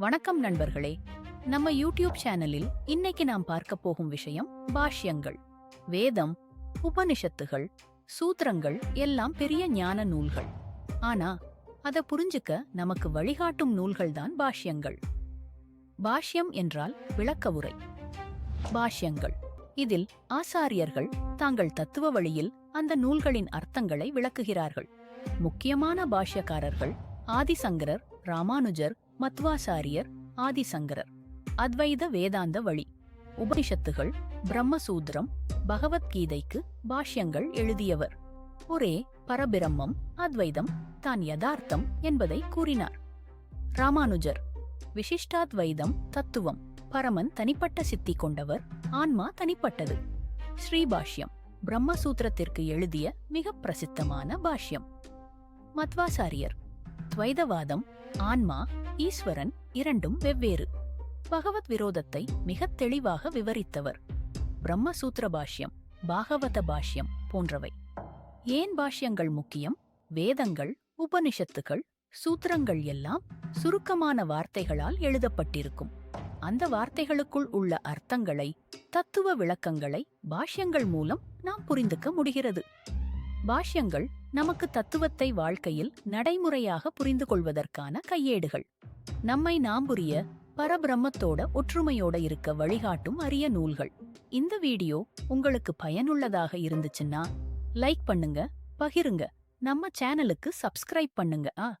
வணக்கம் நண்பர்களே. நம்ம யூடியூப் சேனலில் இன்னைக்கு நாம் பார்க்க போகும் விஷயம் பாஷ்யங்கள். வேதம் உபனிஷத்துகள் சூத்திரங்கள் எல்லாம் பெரிய ஞான நூல்கள். ஆனா அதை புரிஞ்சுக்க நமக்கு வழிகாட்டும் நூல்கள்தான் பாஷ்யங்கள். பாஷ்யம் என்றால் விளக்க உரை. பாஷ்யங்கள். இதில் ஆசாரியர்கள் தாங்கள் தத்துவ வழியில் அந்த நூல்களின் அர்த்தங்களை விளக்குகிறார்கள். முக்கியமான பாஷ்யக்காரர்கள் ஆதிசங்கரர் ராமானுஜர் மத்வாசாரியர் ஆதிசங்கரர். அத்வைத வேதாந்த வழி. உபனிஷத்துகள் பிரம்மசூத்திரம் பகவத்கீதைக்கு பாஷ்யங்கள் எழுதியவர். ஒரே பரபிரம்மம் அத்வைதம் தான் யதார்த்தம் என்பதை கூறினார். ராமானுஜர் விசிஷ்டாத்வைதம் தத்துவம் பரமன் தனிப்பட்ட சித்தி கொண்டவர் ஆன்மா தனிப்பட்டது. ஸ்ரீபாஷ்யம் பிரம்மசூத்திரத்திற்கு எழுதிய மிக பிரசித்தமான பாஷ்யம். மத்வாசாரியர் துவைதவாதம் ஆன்மா ஈஸ்வரன் இரண்டும் வெவ்வேறு. பகவத் விரோதத்தை மிகத் தெளிவாக விவரித்தவர். பிரம்மசூத்திர பாஷ்யம் பாகவத பாஷ்யம் போன்றவை. ஏன் பாஷ்யங்கள் முக்கியம்? வேதங்கள் உபனிஷத்துகள் சூத்திரங்கள் எல்லாம் சுருக்கமான வார்த்தைகளால் எழுதப்பட்டிருக்கும். அந்த வார்த்தைகளுக்குள் உள்ள அர்த்தங்களை தத்துவ விளக்கங்களை பாஷ்யங்கள் மூலம் நாம் புரிந்துக்க முடிகிறது. பாஷ்யங்கள் நமக்கு தத்துவத்தை வாழ்க்கையில் நடைமுறையாக புரிந்து கொள்வதற்கான கையேடுகள். நம்மை நாம் புரிய பரபிரம்மத்தோட ஒற்றுமையோட இருக்க வழிகாட்டும் அரிய நூல்கள். இந்த வீடியோ உங்களுக்கு பயனுள்ளதாக இருந்துச்சுன்னா லைக் பண்ணுங்க பகிருங்க. நம்ம சேனலுக்கு சப்ஸ்கிரைப் பண்ணுங்க ஆ?